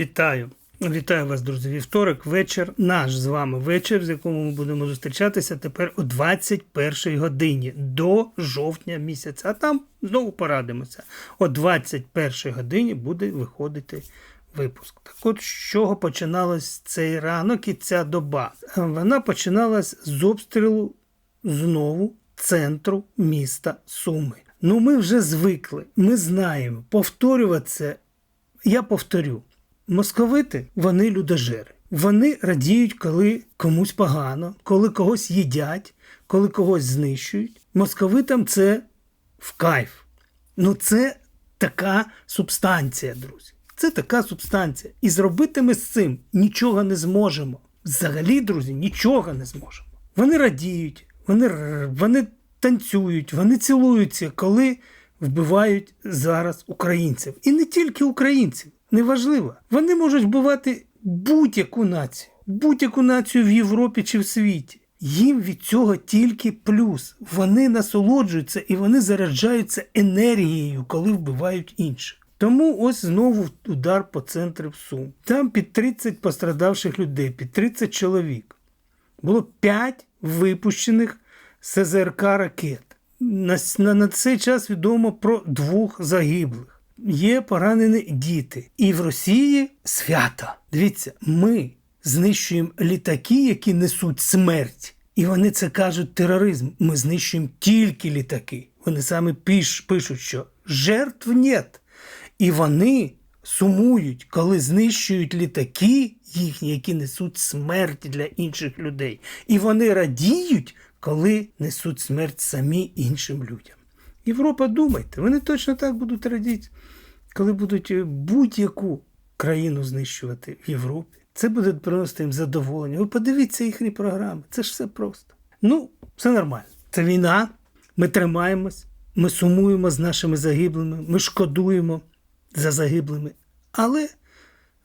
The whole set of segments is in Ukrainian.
Вітаю. Вітаю вас, друзі. Вівторок, вечір, наш з вами вечір, з якому ми будемо зустрічатися тепер о 21 годині до жовтня місяця. А там знову порадимося. О 21 годині буде виходити випуск. Так от, з чого починалось цей ранок і ця доба? Вона починалась з обстрілу знову центру міста Суми. Ну, ми вже звикли, ми знаємо. Повторювати це я повторю. Московити вони людожери. Вони радіють, коли комусь погано, коли когось їдять, коли когось знищують. Московитам це в кайф. Ну, це така субстанція, друзі. Це така субстанція. І зробити ми з цим нічого не зможемо. Взагалі, друзі, нічого не зможемо. Вони радіють, вони, вони танцюють, вони цілуються, коли вбивають зараз українців. І не тільки українців, неважливо. Вони можуть вбивати будь-яку націю, будь-яку націю в Європі чи в світі. Їм від цього тільки плюс. Вони насолоджуються і вони заряджаються енергією, коли вбивають інших. Тому ось знову удар по центру Сум. Там під 30 пострадавших людей, під 30 чоловік. Було 5 випущених СЗРК ракет. На, на, на цей час відомо про двох загиблих. Є поранені діти. І в Росії свято. Дивіться, ми знищуємо літаки, які несуть смерть. І вони це кажуть тероризм. Ми знищуємо тільки літаки. Вони саме пиш, пишуть, що жертв нет. І вони сумують, коли знищують літаки їхні, які несуть смерть для інших людей. І вони радіють, коли несуть смерть самі іншим людям. Європа, думайте, вони точно так будуть радіти, коли будуть е, будь-яку країну знищувати в Європі. Це буде приносити їм задоволення. Ви подивіться їхні програми. Це ж все просто. Ну, все нормально. Це війна. Ми тримаємось, ми сумуємо з нашими загиблими, ми шкодуємо за загиблими, але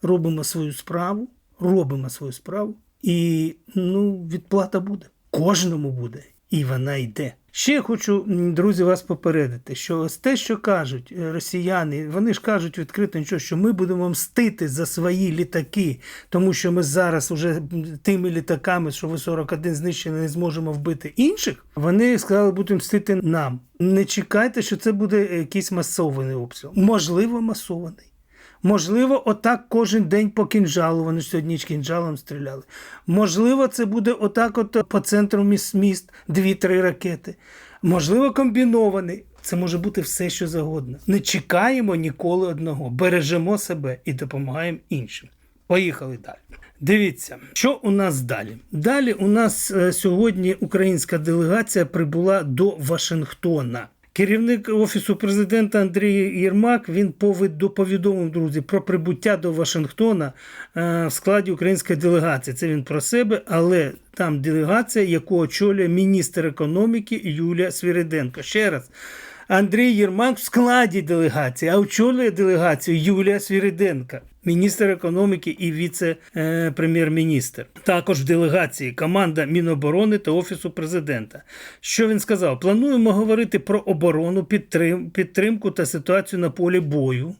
робимо свою справу, робимо свою справу, і ну, відплата буде. Кожному буде. І вона йде. Ще хочу, друзі, вас попередити, що ось те, що кажуть е, росіяни, вони ж кажуть відкрито, нічого, що ми будемо мстити за свої літаки, тому що ми зараз уже тими літаками, що ви 41 знищені, не зможемо вбити інших. Вони сказали, будемо мстити нам. Не чекайте, що це буде якийсь масований обстріл. Можливо, масований. Можливо, отак кожен день по кінжалу. Вони сьогодні ж кінжалом стріляли. Можливо, це буде отак, от по центру міст, міст дві-три ракети. Можливо, комбінований. Це може бути все, що завгодно. Не чекаємо ніколи одного. Бережемо себе і допомагаємо іншим. Поїхали далі. Дивіться, що у нас далі. Далі у нас е, сьогодні українська делегація прибула до Вашингтона. Керівник офісу президента Андрій Єрмак він повід- повідомив друзі про прибуття до Вашингтона е, в складі української делегації. Це він про себе, але там делегація, яку очолює міністр економіки Юлія Свіриденко. Ще раз. Андрій Єрмак в складі делегації, а очолює делегацію Юлія Свіриденка, міністр економіки і віце-прем'єр-міністр. Також в делегації команда Міноборони та Офісу президента. Що він сказав? Плануємо говорити про оборону, підтрим, підтримку та ситуацію на полі бою.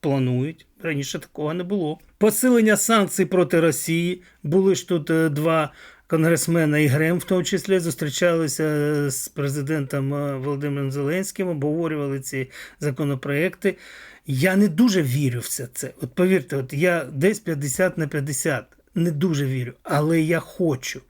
Планують. Раніше такого не було. Посилення санкцій проти Росії. Були ж тут е, два конгресмена і Грем, в тому числі, зустрічалися е, з президентом е, Володимиром Зеленським, обговорювали ці законопроекти. Я не дуже вірю в все це. От повірте, от я десь 50 на 50 не дуже вірю, але я хочу.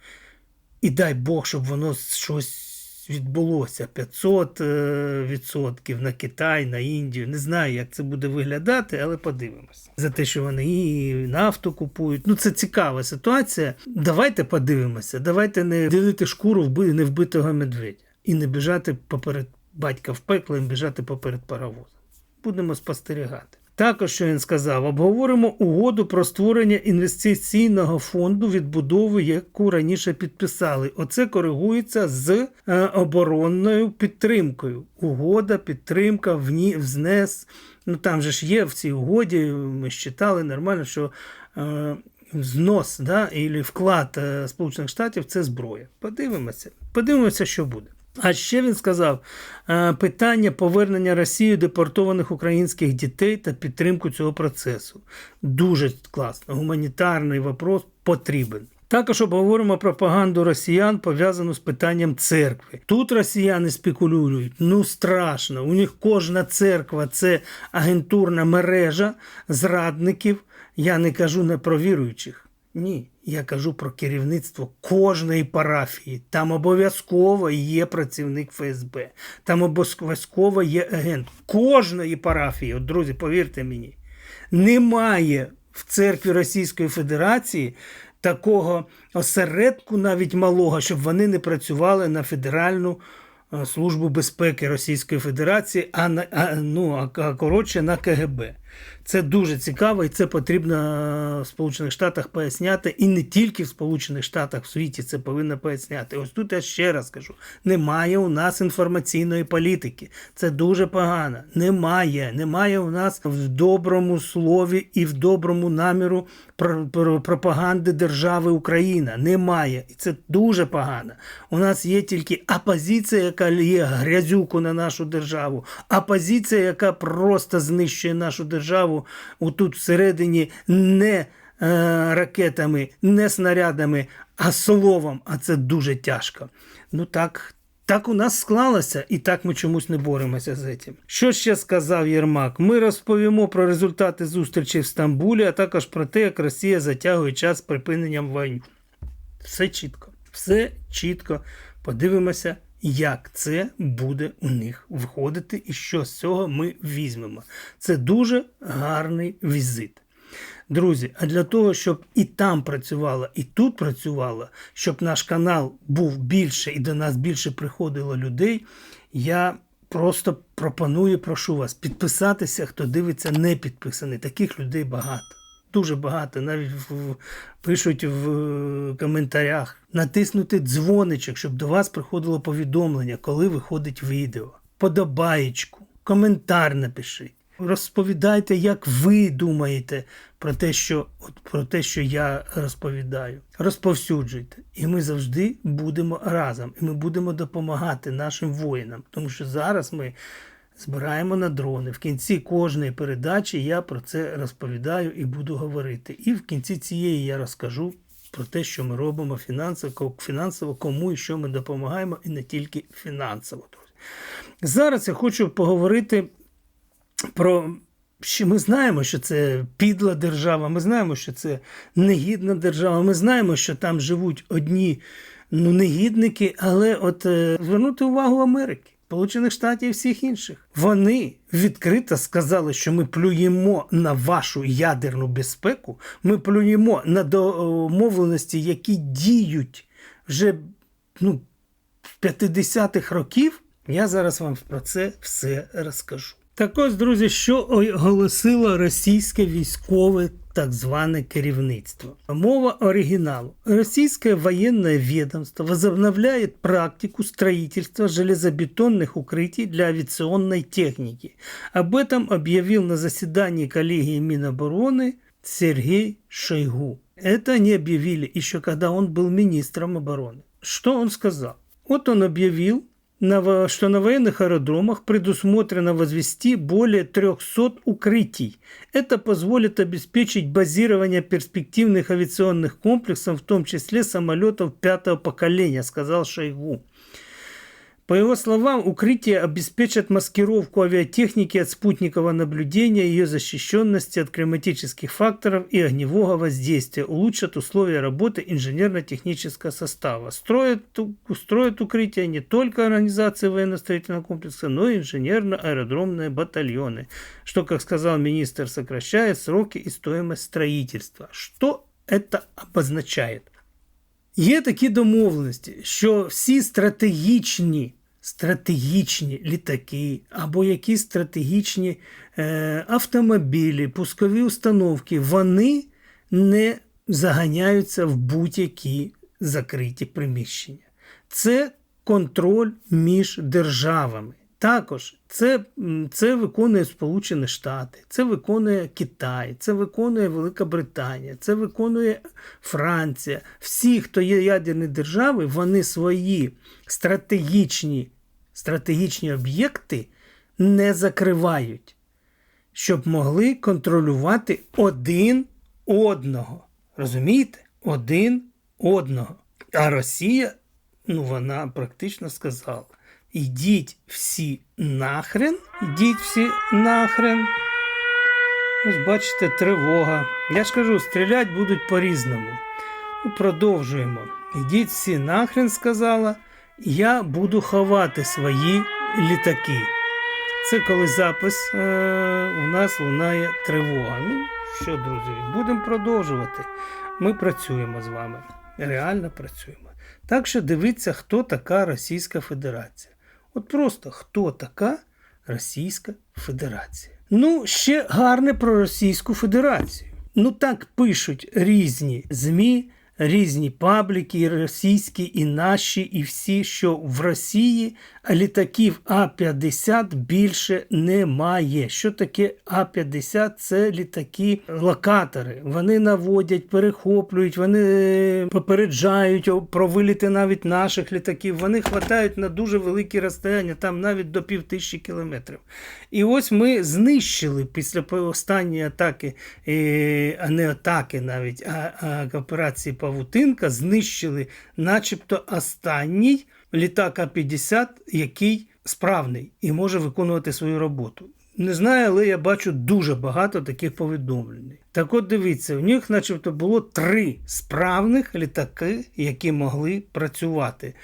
І дай Бог, щоб воно щось відбулося. 500 е, відсотків на Китай, на Індію. Не знаю, як це буде виглядати, але подивимося. За те, що вони і нафту купують. Ну, це цікава ситуація. Давайте подивимося. Давайте не ділити шкуру вби- невбитого медведя і не біжати поперед батька в пекло, і біжати поперед паровоза. Будемо спостерігати. Також, що він сказав, обговоримо угоду про створення інвестиційного фонду відбудови, яку раніше підписали. Оце коригується з е, оборонною підтримкою. Угода, підтримка, вні, взнес. Ну там же ж є в цій угоді, ми читали нормально, що е, знос да, і вклад е, Сполучених Штатів це зброя. Подивимося. Подивимося, що буде. А ще він сказав е, питання повернення Росії депортованих українських дітей та підтримку цього процесу. Дуже класно. Гуманітарний вопрос потрібен. Також обговоримо пропаганду росіян, пов'язану з питанням церкви. Тут росіяни спекулюють, ну страшно. У них кожна церква це агентурна мережа зрадників. Я не кажу не про віруючих. Ні, я кажу про керівництво кожної парафії. Там обов'язково є працівник ФСБ, там обов'язково є агент кожної парафії. От, друзі, повірте мені, немає в церкві Російської Федерації такого осередку, навіть малого, щоб вони не працювали на федеральну. е, Службу безпеки Російської Федерації, а а, ну а коротше на КГБ. Це дуже цікаво, і це потрібно в Сполучених Штатах поясняти. І не тільки в Сполучених Штатах, в світі це повинно поясняти. Ось тут я ще раз кажу: немає у нас інформаційної політики. Це дуже погано. Немає. Немає у нас в доброму слові і в доброму наміру про- про- пропаганди держави Україна. Немає. І це дуже погано. У нас є тільки опозиція, яка лє грязюку на нашу державу, опозиція, яка просто знищує нашу державу отут всередині не е, ракетами, не снарядами, а словом. А це дуже тяжко. Ну так. Так у нас склалося, і так ми чомусь не боремося з цим. Що ще сказав Єрмак? Ми розповімо про результати зустрічі в Стамбулі, а також про те, як Росія затягує час припиненням війни. Все чітко, все чітко. Подивимося, як це буде у них виходити, і що з цього ми візьмемо. Це дуже гарний візит. Друзі, а для того, щоб і там працювало, і тут працювало, щоб наш канал був більше і до нас більше приходило людей, я просто пропоную, прошу вас підписатися, хто дивиться не підписаний. Таких людей багато. Дуже багато, навіть в, пишуть в е, коментарях, натиснути дзвоничок, щоб до вас приходило повідомлення, коли виходить відео. Подобаєчку, коментар напишіть. Розповідайте, як ви думаєте про те, що, от, про те, що я розповідаю. Розповсюджуйте. І ми завжди будемо разом. І ми будемо допомагати нашим воїнам. Тому що зараз ми збираємо на дрони. В кінці кожної передачі я про це розповідаю і буду говорити. І в кінці цієї я розкажу про те, що ми робимо фінансово, фінансово кому і що ми допомагаємо, і не тільки фінансово. Зараз я хочу поговорити про. Що ми знаємо, що це підла держава, ми знаємо, що це негідна держава, ми знаємо, що там живуть одні ну, негідники, але от е, звернути увагу Америки, Сполучених Штатів і всіх інших. Вони відкрито сказали, що ми плюємо на вашу ядерну безпеку, ми плюємо на домовленості, які діють вже ну, з 50-х років. Я зараз вам про це все розкажу. Так ось, друзі, що оголосило російське військове так зване керівництво. Мова оригиналу. Российское военное ведомство возобновляет практику строительства железобетонных укрытий для авиационной техники. Об этом объявил на заседании коллегии Минобороны Сергей Шойгу. Это они объявили еще когда он был министром обороны. Что он сказал? Вот он объявил, на во- что на военных аэродромах предусмотрено возвести более 300 укрытий. Это позволит обеспечить базирование перспективных авиационных комплексов, в том числе самолетов пятого поколения, сказал Шойгу. По его словам, укрытия обеспечат маскировку авиатехники от спутникового наблюдения, ее защищенности от климатических факторов и огневого воздействия, улучшат условия работы инженерно-технического состава. Строят, устроят укрытия не только организации военно-строительного комплекса, но и инженерно-аэродромные батальоны, что, как сказал министр, сокращает сроки и стоимость строительства. Что это обозначает? Є такі домовленості, що всі стратегічні, стратегічні літаки або якісь стратегічні е, автомобілі, пускові установки, вони не заганяються в будь-які закриті приміщення. Це контроль між державами. Також це, це виконує Сполучені Штати, це виконує Китай, це виконує Велика Британія, це виконує Франція. Всі, хто є ядерні держави, вони свої стратегічні, стратегічні об'єкти не закривають, щоб могли контролювати один одного. Розумієте? Один одного. А Росія, ну вона практично сказала: ідіть всі нахрен, ідіть всі нахрен. Ось бачите, тривога. Я ж кажу, стріляти будуть по-різному. Ну, продовжуємо. Ідіть всі нахрен, сказала. Я буду ховати свої літаки. Це коли запис е- у нас лунає тривога. Ну що, друзі, будемо продовжувати. Ми працюємо з вами. Реально працюємо. Так що дивіться, хто така Російська Федерація. От просто хто така Російська Федерація. Ну, ще гарне про Російську Федерацію. Ну так пишуть різні ЗМІ, різні пабліки, і російські, і наші, і всі, що в Росії літаків А-50 більше немає. Що таке А-50? Це літаки-локатори. Вони наводять, перехоплюють, вони е, попереджають про виліти навіть наших літаків. Вони хватають на дуже великі розстояння, там навіть до півтисячі кілометрів. І ось ми знищили після останньої атаки, е, а не атаки навіть, а, а операції Павутинка, знищили начебто останній літак А-50, який справний і може виконувати свою роботу. Не знаю, але я бачу дуже багато таких повідомлень. Так от дивіться, у них начебто було три справних літаки, які могли працювати.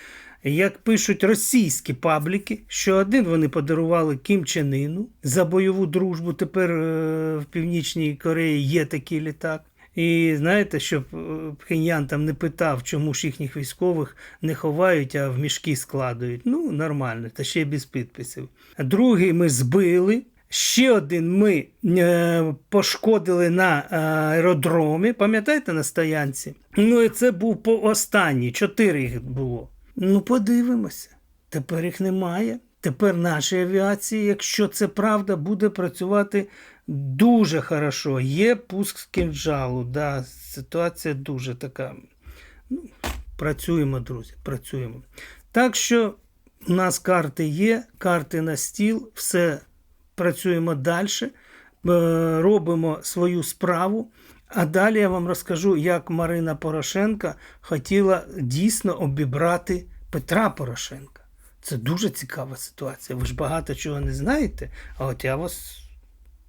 Як пишуть російські пабліки, що один вони подарували Кім Чен Іну за бойову дружбу. Тепер е, в Північній Кореї є такий літак. І знаєте, щоб е, Пхеньян там не питав, чому ж їхніх військових не ховають, а в мішки складують. Ну, нормально, та ще без підписів. Другий ми збили. Ще один ми е, пошкодили на аеродромі, пам'ятаєте, на стоянці? Ну і це був по останній, чотири їх було. Ну, подивимося. Тепер їх немає. Тепер нашій авіації, якщо це правда, буде працювати дуже хорошо. Є пуск з кінжалу. Да, ситуація дуже така. Ну, працюємо, друзі, працюємо. Так що у нас карти є, карти на стіл, все працюємо далі, робимо свою справу. А далі я вам розкажу, як Марина Порошенка хотіла дійсно обібрати Петра Порошенка. Це дуже цікава ситуація. Ви ж багато чого не знаєте, а от я вас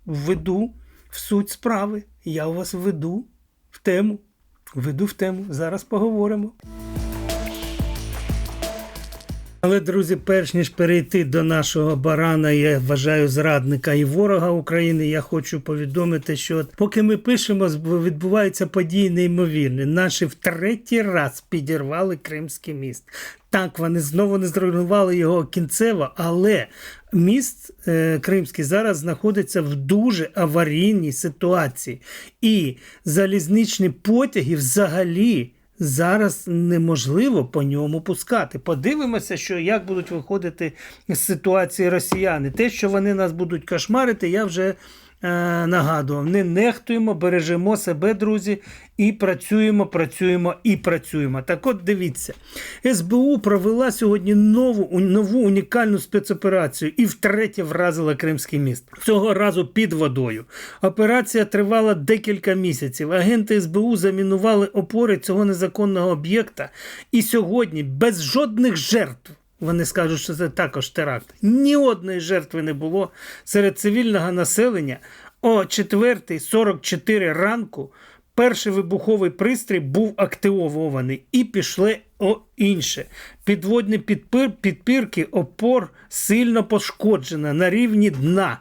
введу в суть справи. Я у вас введу в тему. Введу в тему. Зараз поговоримо. Але, друзі, перш ніж перейти до нашого барана, я вважаю зрадника і ворога України. Я хочу повідомити, що от поки ми пишемо, відбуваються події неймовірні. Наші в третій раз підірвали Кримський міст. Так, вони знову не зруйнували його кінцево, але міст е, Кримський зараз знаходиться в дуже аварійній ситуації. І залізничні потяги взагалі зараз неможливо по ньому пускати. Подивимося, що як будуть виходити з ситуації росіяни. Те, що вони нас будуть кошмарити, я вже е, нагадував. Не нехтуємо, бережемо себе, друзі, і працюємо, працюємо і працюємо. Так от дивіться, СБУ провела сьогодні нову, нову унікальну спецоперацію і втретє вразила Кримський міст. Цього разу під водою. Операція тривала декілька місяців. Агенти СБУ замінували опори цього незаконного об'єкта. І сьогодні без жодних жертв. Вони скажуть, що це також теракт. Ні одної жертви не було серед цивільного населення. О 4.44 ранку перший вибуховий пристрій був активований і пішли о інше. Підводні підпір, підпірки опор сильно пошкоджена на рівні дна.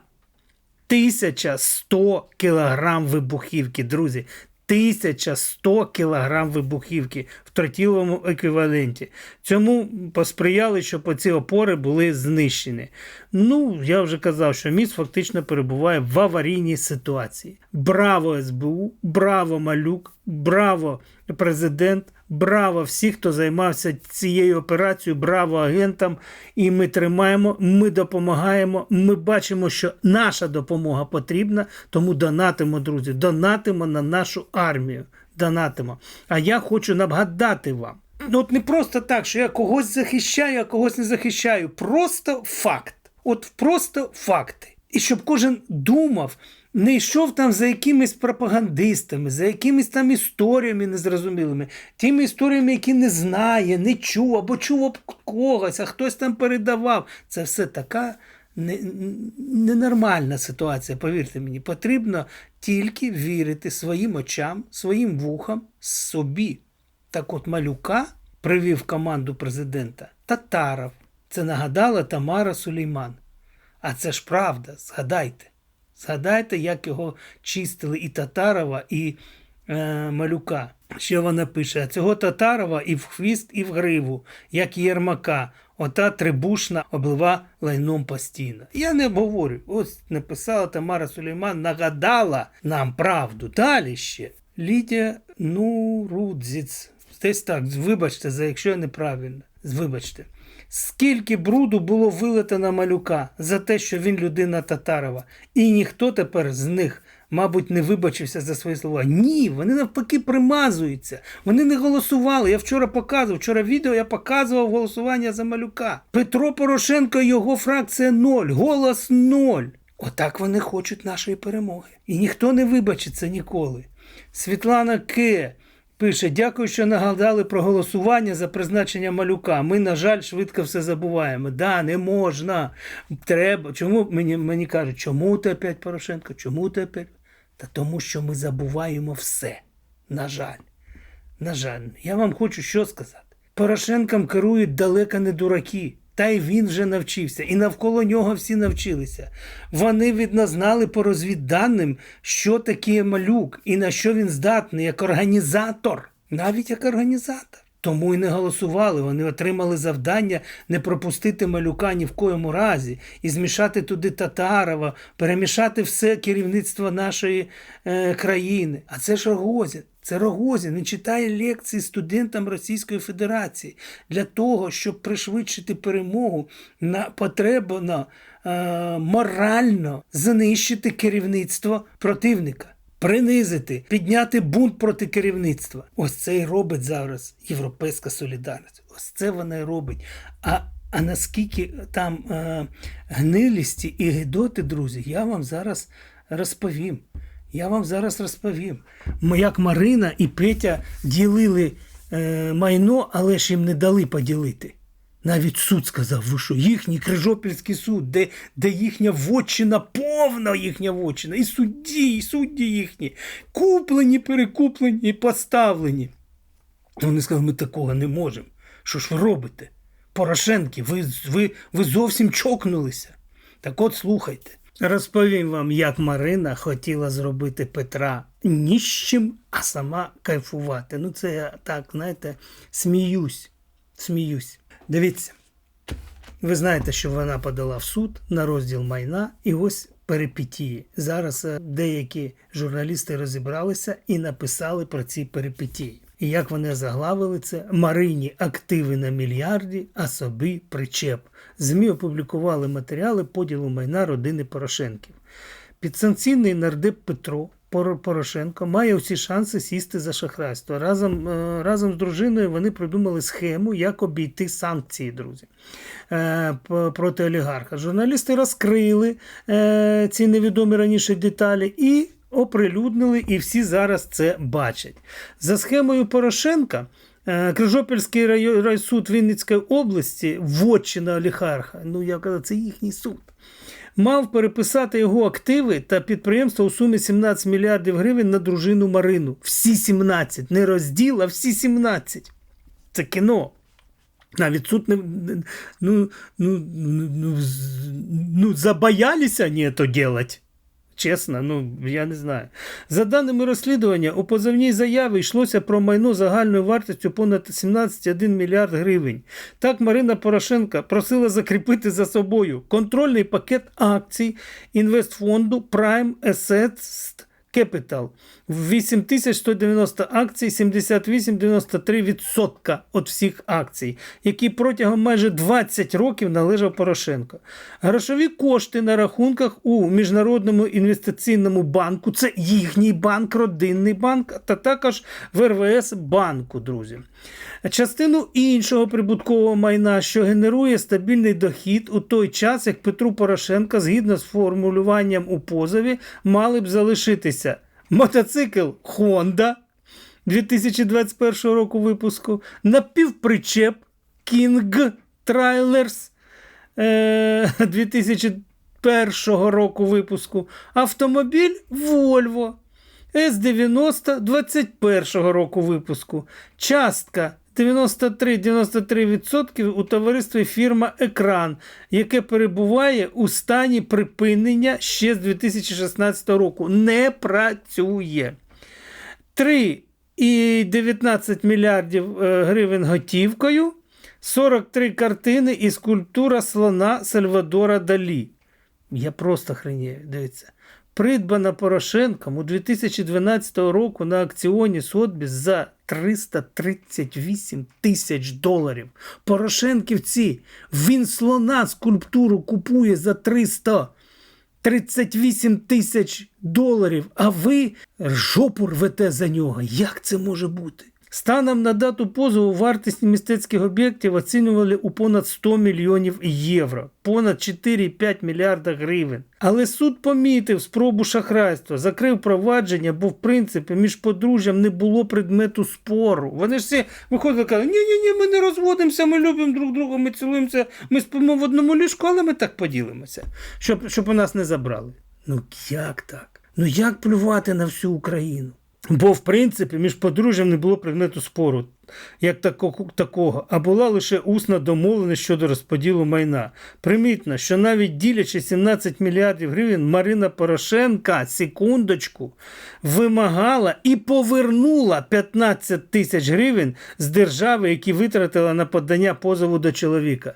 1100 кілограм вибухівки, друзі. 1100 кілограм вибухівки в тротіловому еквіваленті. Цьому посприяли, щоб оці опори були знищені. Ну, я вже казав, що міст фактично перебуває в аварійній ситуації. Браво СБУ, браво Малюк, Браво, президент! Браво всіх, хто займався цією операцією, браво агентам. І ми тримаємо, ми допомагаємо. Ми бачимо, що наша допомога потрібна, тому донатимо, друзі, донатимо на нашу армію. Донатимо. А я хочу нагадати вам. Ну, от не просто так, що я когось захищаю, а когось не захищаю. Просто факт. От просто факти. І щоб кожен думав, не йшов там за якимись пропагандистами, за якимись там історіями незрозумілими, тими історіями, які не знає, не чув або чув об когось, а хтось там передавав. Це все така не- ненормальна ситуація, повірте мені. Потрібно тільки вірити своїм очам, своїм вухам, собі. Так от малюка привів команду президента Татаров. Це нагадала Тамара Сулейман. А це ж правда, згадайте. Згадайте, як його чистили і Татарова, і е, малюка. Що вона пише? Цього Татарова і в хвіст, і в гриву, як Єрмака. Ота трибушна облива лайном постійно. Я не обговорю. Ось написала Тамара Сулейман, нагадала нам правду. Далі ще. Лідія Нурудзіц. Десь так, вибачте, за якщо я неправильно. Вибачте. Скільки бруду було вилито на малюка за те, що він людина Татарова, і ніхто тепер з них, мабуть, не вибачився за свої слова. Ні, вони навпаки примазуються. Вони не голосували. Я вчора показував, вчора відео я показував голосування за малюка. Петро Порошенко і його фракція ноль, голос ноль. Отак вони хочуть нашої перемоги. І ніхто не вибачиться ніколи. Світлана Ке. Пише, дякую, що нагадали про голосування за призначення малюка. Ми, на жаль, швидко все забуваємо. Да, не можна. Треба. Чому мені, мені кажуть, чому ти опять Порошенко? Чому ти опять? Та тому, що ми забуваємо все. На жаль. На жаль, я вам хочу що сказати. Порошенком керують далеко не дураки. Та й він вже навчився, і навколо нього всі навчилися. Вони відназнали по розвідданим, що таке малюк і на що він здатний як організатор, навіть як організатор. Тому й не голосували. Вони отримали завдання не пропустити малюка ні в коєму разі і змішати туди Татарова, перемішати все керівництво нашої е, країни. А це ж Рогозін. Це Рогозін. Він читає лекції студентам Російської Федерації для того, щоб пришвидшити перемогу на потребу е, морально знищити керівництво противника принизити, підняти бунт проти керівництва. Ось це і робить зараз Європейська солідарність. Ось це вона і робить. А, а наскільки там е, гнилісті і гидоти, друзі, я вам зараз розповім. Я вам зараз розповім. Як Марина і Петя ділили е, майно, але ж їм не дали поділити. Навіть суд сказав, ви що, їхній Крижопільський суд, де, де їхня вотчина, повна їхня вотчина, і судді, і судді їхні, куплені, перекуплені і поставлені. Вони сказали, ми такого не можемо. Що ж ви робите? Порошенки, ви, ви, ви зовсім чокнулися. Так от слухайте. Розповім вам, як Марина хотіла зробити Петра ніщим, а сама кайфувати. Ну, це я так, знаєте, сміюсь. Сміюсь. Дивіться, ви знаєте, що вона подала в суд на розділ майна, і ось перипетії. Зараз е, деякі журналісти розібралися і написали про ці перипетії. І як вони заглавили це Марині активи на мільярді, а собі причеп. ЗМІ опублікували матеріали поділу майна родини Порошенків. Підсанкційний нардеп Петро Порошенко має усі шанси сісти за шахрайство. Разом, е, разом з дружиною вони придумали схему, як обійти санкції, друзі, е, проти олігарха. Журналісти розкрили е, ці невідомі раніше деталі і оприлюднили, і всі зараз це бачать. За схемою Порошенка. е, Крижопільський райо- райсуд Вінницької області, вотчина олігарха, ну я казав, це їхній суд мав переписати його активи та підприємства у сумі 17 мільярдів гривень на дружину Марину. Всі 17. Не розділ, а всі 17. Це кіно. Навіть суд не. Ну, ну, ну, ну, ну забоялися не то делать. Чесно, ну я не знаю. За даними розслідування, у позовній заяві йшлося про майно загальною вартістю понад 17,1 мільярд гривень. Так Марина Порошенка просила закріпити за собою контрольний пакет акцій інвестфонду Prime Assets Capital 8190 акцій, 78,93% від всіх акцій, які протягом майже 20 років належав Порошенко. Грошові кошти на рахунках у Міжнародному інвестиційному банку це їхній банк, родинний банк, та також в РВС банку, друзі. Частину іншого прибуткового майна, що генерує стабільний дохід у той час, як Петру Порошенка, згідно з формулюванням у позові, мали б залишитися мотоцикл Honda 2021 року випуску, напівпричеп King Trailers е, 2001 року випуску, автомобіль Volvo С90 21 року випуску, частка 93-93% у товаристві фірма Екран, яке перебуває у стані припинення ще з 2016 року. Не працює. 3,19 мільярдів е, гривень готівкою, 43 картини і скульптура слона Сальвадора Далі. Я просто хренію, дивіться. Придбана Порошенком у 2012 року на акціоні Сотбіс за 338 тисяч доларів. Порошенківці, він слона скульптуру купує за 338 тисяч доларів, а ви жопу рвете за нього. Як це може бути? Станом на дату позову вартість мистецьких об'єктів оцінювали у понад 100 мільйонів євро, понад 4,5 мільярда гривень. Але суд помітив спробу шахрайства, закрив провадження, бо в принципі між подружжям не було предмету спору. Вони ж всі виходили і казали, ні ні ні ми не розводимося, ми любимо друг друга, ми цілуємося, ми спимо в одному ліжку, але ми так поділимося, щоб, щоб у нас не забрали. Ну як так? Ну як плювати на всю Україну? Бо, в принципі, між подружжям не було предмету спору, як такого, а була лише усна домовленість щодо розподілу майна. Примітно, що навіть ділячи 17 мільярдів гривень, Марина Порошенка, секундочку, вимагала і повернула 15 тисяч гривень з держави, які витратила на подання позову до чоловіка.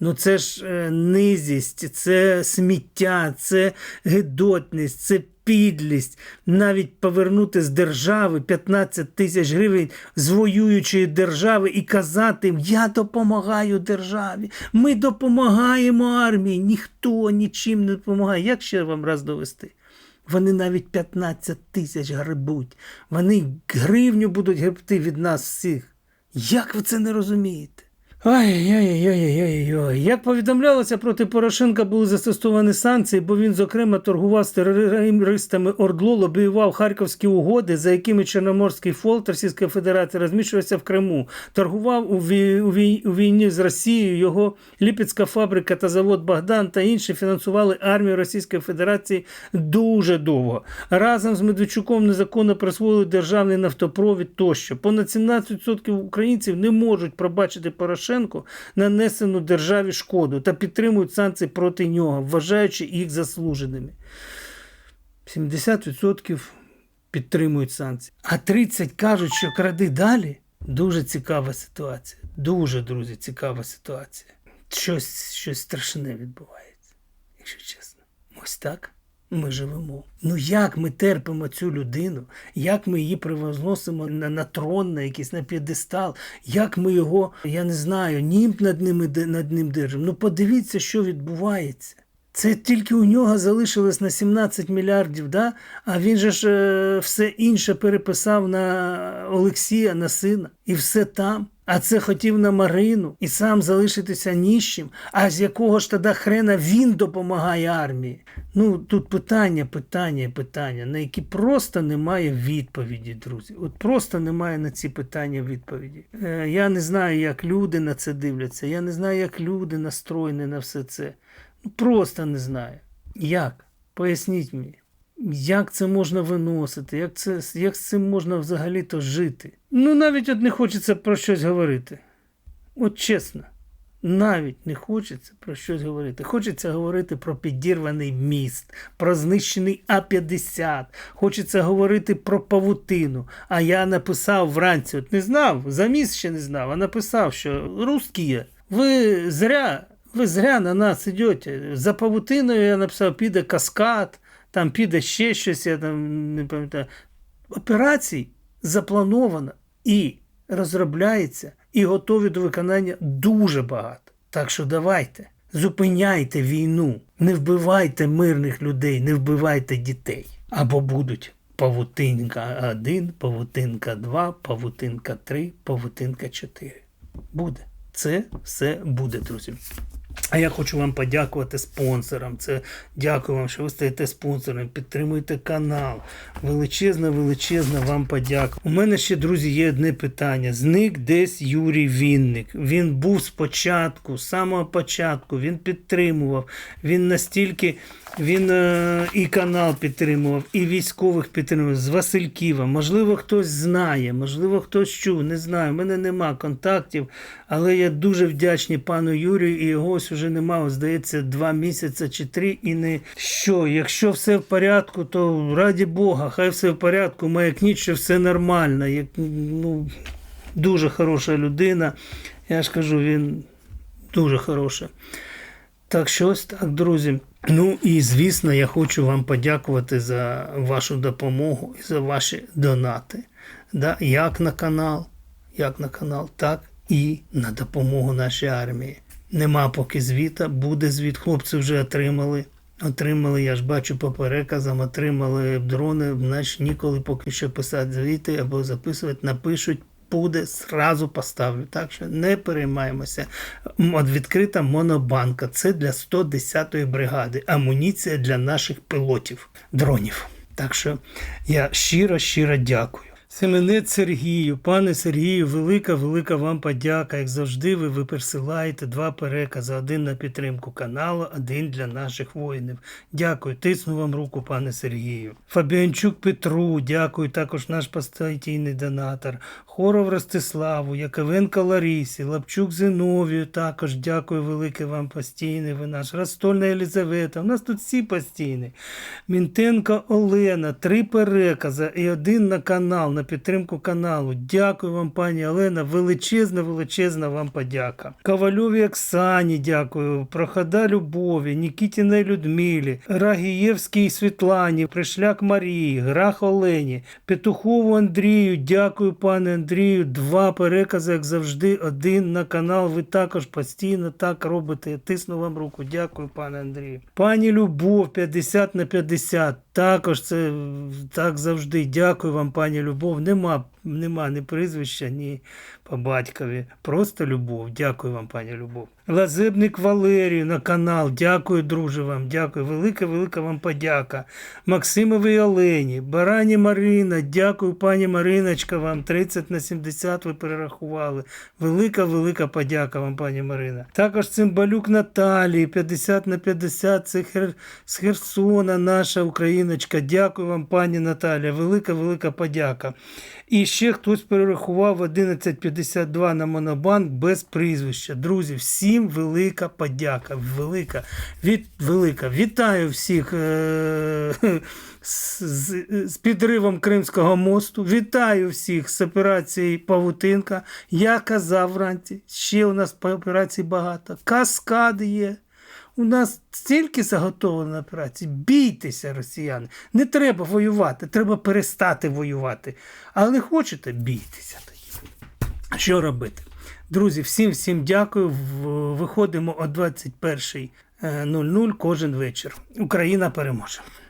Ну це ж е, низість, це сміття, це гидотність, це підлість. Навіть повернути з держави 15 тисяч гривень з воюючої держави і казати, їм, я допомагаю державі, ми допомагаємо армії. Ніхто нічим не допомагає. Як ще вам раз довести? Вони навіть 15 тисяч грибуть. Вони гривню будуть гребти від нас всіх. Як ви це не розумієте? Ай-яй-яй-яй-яй. Як повідомлялося, проти Порошенка були застосовані санкції, бо він, зокрема, торгував з терористами Ордло, лобіював харківські угоди, за якими Чорноморський флот Російської Федерації розміщувався в Криму. Торгував у, вій... у, вій... у війні з Росією. Його Ліпецька фабрика та завод Богдан та інші фінансували армію Російської Федерації дуже довго. Разом з Медведчуком незаконно присвоїли державний нафтопровід тощо. Понад 17% українців не можуть пробачити Порошенку нанесену державі шкоду та підтримують санкції проти нього, вважаючи їх заслуженими. 70% підтримують санкції, а 30% кажуть, що кради далі. Дуже цікава ситуація. Дуже, друзі, цікава ситуація. Щось, щось страшне відбувається, якщо чесно. Ось так ми живемо. Ну як ми терпимо цю людину, як ми її привозносимо на, на трон, на якийсь на п'єдестал, як ми його, я не знаю, німб над ним, над ним держимо. Ну подивіться, що відбувається. Це тільки у нього залишилось на 17 мільярдів, да? а він же ж е, все інше переписав на Олексія, на сина, і все там. А це хотів на Марину і сам залишитися ніщим. А з якого ж тоді хрена він допомагає армії? Ну тут питання, питання, питання, на які просто немає відповіді, друзі. От просто немає на ці питання відповіді. Е, я не знаю, як люди на це дивляться. Я не знаю, як люди настроєні на все це. Ну просто не знаю. Як? Поясніть мені. Як це можна виносити? Як, це, як з цим можна взагалі-то жити? Ну, навіть от не хочеться про щось говорити. От чесно, навіть не хочеться про щось говорити. Хочеться говорити про підірваний міст, про знищений А-50. Хочеться говорити про павутину. А я написав вранці, от не знав, за міст ще не знав, а написав, що русські, ви зря, ви зря на нас йдете. За павутиною я написав, піде каскад. там піде ще щось, я там не пам'ятаю. Операцій заплановано і розробляється, і готові до виконання дуже багато. Так що давайте, зупиняйте війну, не вбивайте мирних людей, не вбивайте дітей. Або будуть павутинка 1, павутинка 2, павутинка 3, павутинка 4. Буде. Це все буде, друзі. А я хочу вам подякувати спонсорам. Це дякую вам, що ви стаєте спонсором, підтримуєте канал. Величезна, величезна вам подяка. У мене ще, друзі, є одне питання. Зник десь Юрій Вінник. Він був спочатку, з самого початку, він підтримував. Він настільки. Він е, і канал підтримував, і військових підтримував з Васильківа. Можливо, хтось знає, можливо, хтось чув, не знаю. У мене нема контактів, але я дуже вдячний пану Юрію, і його ось уже нема, ось, здається, два місяці чи три. І не що, якщо все в порядку, то раді Бога, хай все в порядку, маякніть, що все нормально. Як, ну, дуже хороша людина. Я ж кажу, він дуже хороша. Так що ось так, друзі. Ну і звісно, я хочу вам подякувати за вашу допомогу і за ваші донати. Да? Як на канал, як на канал, так і на допомогу нашій армії. Нема поки звіта, буде звіт. Хлопці вже отримали. Отримали, я ж бачу по переказам, отримали дрони, значить ніколи поки що писати звіти або записувати, напишуть буде, зразу поставлю. Так що не переймаємося. Відкрита монобанка. Це для 110-ї бригади. Амуніція для наших пілотів, дронів. Так що я щиро, щиро дякую. Семенець Сергію, пане Сергію, велика, велика вам подяка. Як завжди, ви, ви присилаєте два перекази: один на підтримку каналу, один для наших воїнів. Дякую, тисну вам руку, пане Сергію. Фабіанчук Петру, дякую, також наш постійний донатор. Хоров Ростиславу, Яковенко Ларісі, Лапчук Зиновію, також дякую велике вам постійний. Ви наш Ростольна Елізавета. У нас тут всі постійні. Мінтенко Олена, три перекази і один на канал, на підтримку каналу. Дякую вам, пані Олена. Величезна, величезна вам подяка. Ковальові Оксані, дякую. Прохода Любові, Нікітіній Людмилі, Рагієвській Світлані, Пришляк Марії, Грах Олені, Петухову Андрію. Дякую, пане Андрію. Два перекази, як завжди, один на канал. Ви також постійно так робите. Я тисну вам руку. Дякую, пане Андрію. Пані Любов, 50 на 50. Також це так завжди. Дякую вам, пані Любов. Нема, нема ні прізвища, ні по батькові. Просто любов. Дякую вам, пані Любов. Лазебник Валерію на канал. Дякую, друже вам. Дякую. Велика, велика вам подяка. Максимовій Олені, Барані Марина. Дякую, пані Мариночка. Вам 30 на 70 ви перерахували. Велика, велика подяка вам, пані Марина. Також Цимбалюк Наталії, 50 на 50. Це Хер... з Херсона, наша україночка. Дякую вам, пані Наталія. Велика, велика подяка. І ще хтось перерахував 1152 на Монобанк без прізвища. Друзі, всім велика подяка. Велика, від, велика. Вітаю всіх е- з, з, з підривом Кримського мосту. Вітаю всіх з операції Павутинка. Я казав вранці, ще у нас по операції багато. Каскад є. У нас стільки заготовлено на операції. Бійтеся, росіяни. Не треба воювати, треба перестати воювати. Але хочете, бійтеся тоді. Що робити? Друзі, всім всім дякую. Виходимо о 21.00 кожен вечір. Україна переможе.